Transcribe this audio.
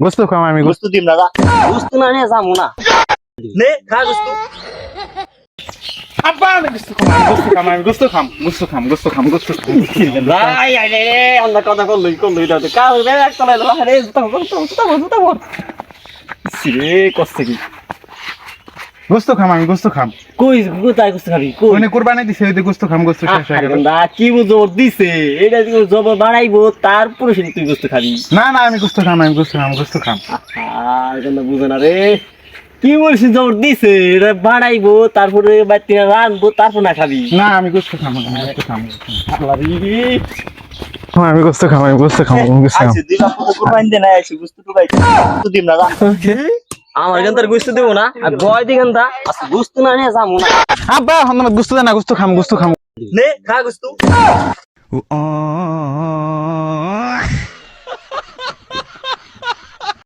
গোস্ত খাম আমি গোস্ত। দিম না যা গুস্তু না নিয়ে যাব না। নে খা গুস্তু। গোস্ত খাম আমি গোস্ত খাম। কই কোথায় গুস্তু খাবি? মানে কোরবানি দিছে ওই গোস্ত খাম গোস্ত শেষ হয়ে গেল। না কি জোর দিছে? এটা জব বাড়াইবো? তারপরে সেদিন তুই গুস্তু খাবি। না না আমি গোস্ত খাম আমি গোস্ত খাম গোস্ত খাম। আর এটা বুঝে না রে। কি বলছিস জোর দিছে? এটা বাড়াইবো তারপরে বাড়তি রানবো তারপর না খাবি। না আমি গোস্ত খাম আমি গোস্ত খাম আমি গোস্ত খাম। আমি গোস্ত খাম আমি গোস্ত খাম আইছে দিলা পুরো কুরবানি দেনা আইছে গুস্তু তো দিম না আমার এখান তার গুস্তু দেবো না আর বয় দিখান তা আচ্ছা গুস্তু না নিয়ে যাব না। আব্বা আমার গোস্ত দেয় না গোস্ত খাম গোস্ত খাম। নে খা গুস্তু।